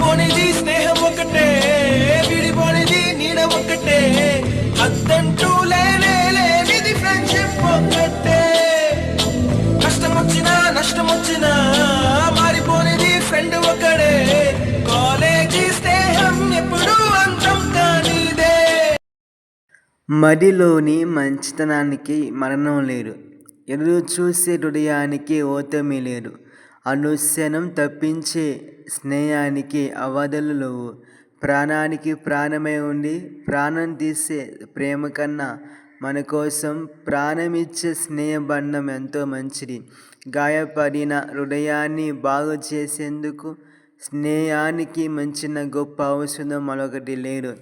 పోనిది స్నేహం ఒకటే విడిపోనిది నీడ ఒకటే. అద్దంటూ లేనే లేనిది ఫ్రెండ్షిప్ ఒకటే కష్టం వచ్చినా నష్టం వచ్చినా మారిపోనిది ఫ్రెండ్ ఒకడే. కాలేజీ స్నేహం ఎప్పుడు అంతం కానిదే. మదిలోని మంచితనానికి మరణం లేదు ఎదురు చూసే హృదయానికి ఓటమి లేదు. అనుశనం తప్పించే స్నేహానికి అవధులు లేవు. ప్రాణానికి ప్రాణమై ఉండి ప్రాణం తీసే ప్రేమ కన్నా మన కోసం ప్రాణమిచ్చే స్నేహబంధం ఎంతో మంచిది. గాయపడిన హృదయాన్ని బాగు చేసేందుకు స్నేహానికి మంచిన గొప్ప ఔషధం మరొకటి లేదు.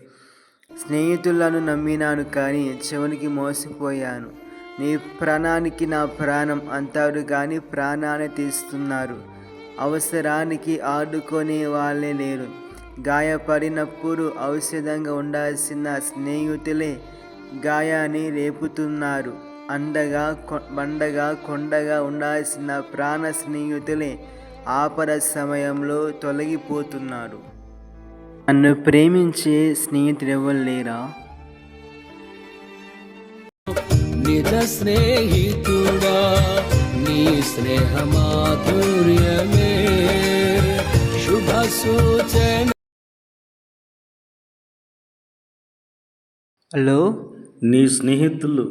స్నేహితులను నమ్మినాను కానీ చివరికి మోసపోయాను నీ ప్రాణానికి నా ప్రాణం అంటారు కానీ ప్రాణాన్ని తీస్తున్నారు. అవసరానికి ఆడుకునే వాళ్ళే లేరు. గాయపడినప్పుడు ఔషధంగా ఉండాల్సిన స్నేహితులే గాయాన్ని రేపుతున్నారు. అండగా బండగా కొండగా ఉండాల్సిన ప్రాణ స్నేహితులే ఆపద సమయంలో తొలగిపోతున్నారు. నన్ను ప్రేమించే స్నేహితులు ఎవరు లేరా? నిజ స్నేహితుడా నీ స్నేహ మాధుర్యమే శుభ సూచన. హలో? నీ స్నేహితులు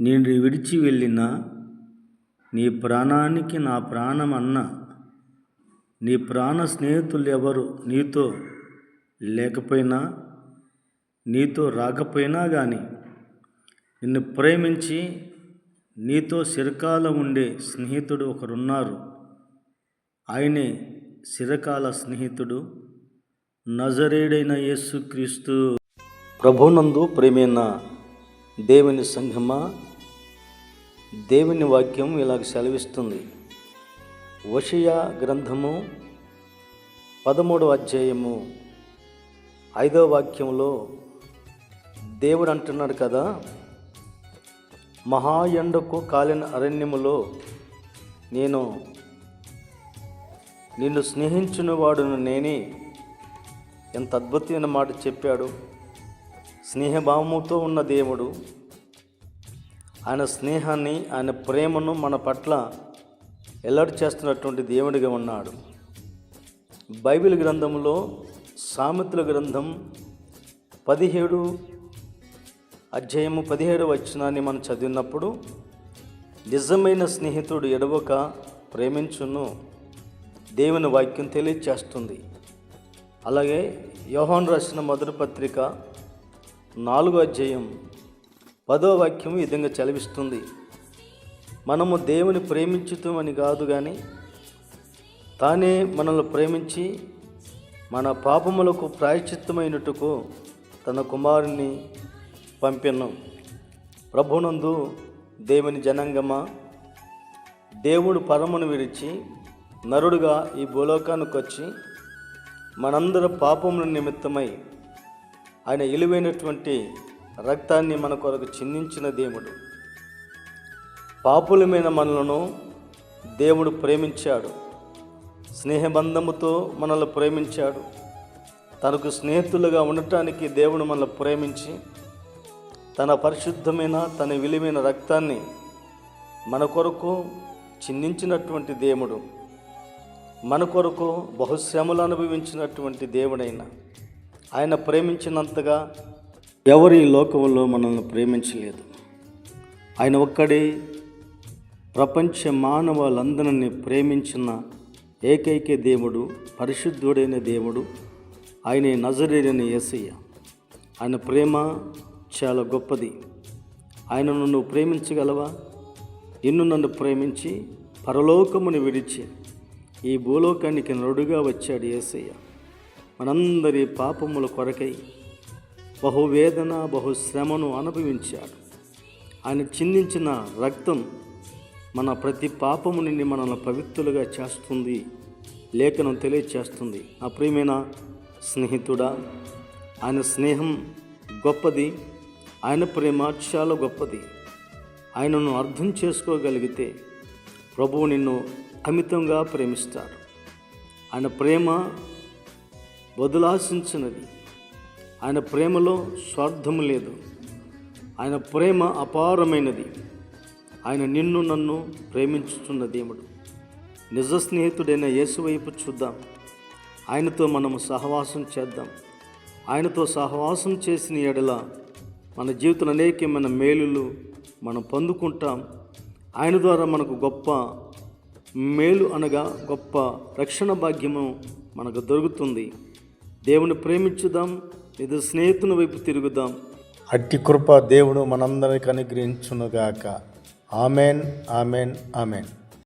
నేను విడిచి వెళ్ళిన నీ ప్రాణానికి నా ప్రాణం అన్న నీ ప్రాణ స్నేహితులు ఎవరు నీతో లేకపోయినా నీతో రాకపోయినా కానీ నిన్ను ప్రేమించి నీతో చిరకాలం ఉండే స్నేహితుడు ఒకరున్నారు. ఆయనే చిరకాల స్నేహితుడు నజరేడైన యేసుక్రీస్తు ప్రభునందు ప్రేమైన దేవుని సంఘమా దేవుని వాక్యం ఇలాగ సెలవిస్తుంది. వషయా గ్రంథము పదమూడవ అధ్యాయము ఐదవ వాక్యంలో దేవుడు అంటున్నాడు కదా మహాయండకు కాలిన అరణ్యములో నేను నిన్ను స్నేహించిన వాడును నేనే. ఎంత అద్భుతమైన మాట చెప్పాడు. స్నేహభావముతో ఉన్న దేవుడు. ఆయన స్నేహాన్ని ఆయన ప్రేమను మన పట్ల ఎల్లడి చేస్తున్నటువంటి దేవుడిగా ఉన్నాడు. బైబిల్ గ్రంథంలో సామెతల గ్రంథం పదిహేడు అధ్యాయము పదిహేడు వచనాన్ని మనం చదివినప్పుడు నిజమైన స్నేహితుడు ఎడవక ప్రేమించును దేవుని వాక్యం తెలియచేస్తుంది. అలాగే యోహాన్ రాసిన మొదటి పత్రిక నాలుగో అధ్యాయం పదో వాక్యం ఈ విధంగా చదివిస్తుంది. మనము దేవుని ప్రేమించుతామని కాదు కానీ తానే మనల్ని ప్రేమించి మన పాపములకు ప్రాయశ్చిత్తమైనట్టుకు తన కుమారుని పంపెను. ప్రభునందు దేవుని జనంగమ? దేవుడు పరమును విడిచి నరుడుగా ఈ భూలోకానికి వచ్చి మనందరి పాపముల నిమిత్తమై ఆయన ఇలువైనటువంటి రక్తాన్ని మన కొరకు చిందించిన దేవుడు. పాపులమైన మనలను దేవుడు ప్రేమించాడు. స్నేహబంధముతో మనల్ని ప్రేమించాడు. తనకు స్నేహితులుగా ఉండటానికి దేవుడు మనల్ని ప్రేమించి తన పరిశుద్ధమైన తన విలువైన రక్తాన్ని మన కొరకు చిందించినటువంటి దేవుడు మన కొరకు బహుశ్రమలు అనుభవించినటువంటి దేవుడైన. ఆయన ప్రేమించినంతగా ఎవరి లోకంలో మనల్ని ప్రేమించలేదు. ఆయన ఒక్కడే ప్రపంచ మానవాళ్ళందరినీ ప్రేమించిన ఏకైక దేవుడు పరిశుద్ధుడైన దేవుడు ఆయన నజరేడైన యేసయ్య ఆయన ప్రేమ చాలా గొప్పది. ఆయనను నువ్వు ప్రేమించగలవా? నిన్ను నన్ను ప్రేమించి పరలోకమును విడిచి ఈ భూలోకానికి నరుడుగా వచ్చాడు యేసయ్య మనందరి పాపముల కొరకై బహువేదన బహుశ్రమను అనుభవించాడు. ఆయన చిందించిన రక్తం మన ప్రతి పాపము నుండి మనల్ని పవిత్రులుగా చేస్తుంది. లేఖనం తెలియచేస్తుంది. ఆ ప్రియమైన స్నేహితుడా ఆయన స్నేహం గొప్పది. ఆయన ప్రేమ చాలా గొప్పది. ఆయనను అర్థం చేసుకోగలిగితే ప్రభువు నిన్ను అమితంగా ప్రేమిస్తాడు. ఆయన ప్రేమ బదులాశించినది ఆయన ప్రేమలో స్వార్థం లేదు. ఆయన ప్రేమ అపారమైనది. ఆయన నిన్ను నన్ను ప్రేమించుతున్న దేవుడు నిజ స్నేహితుడైన యేసు వైపు చూద్దాం. ఆయనతో మనము సహవాసం చేద్దాం. ఆయనతో సహవాసం చేసిన ఎడల మన జీవితంలో అనేకమైన మేలులు మనం పొందుకుంటాం. ఆయన ద్వారా మనకు గొప్ప మేలు అనగా గొప్ప రక్షణ భాగ్యము మనకు దొరుకుతుంది. దేవుని ప్రేమించుదాం. ఇది స్నేహితుని వైపు తిరుగుదాం. అట్టి కృప దేవుడు మనందరికి అనుగ్రహించునుగాక. Amen amen amen.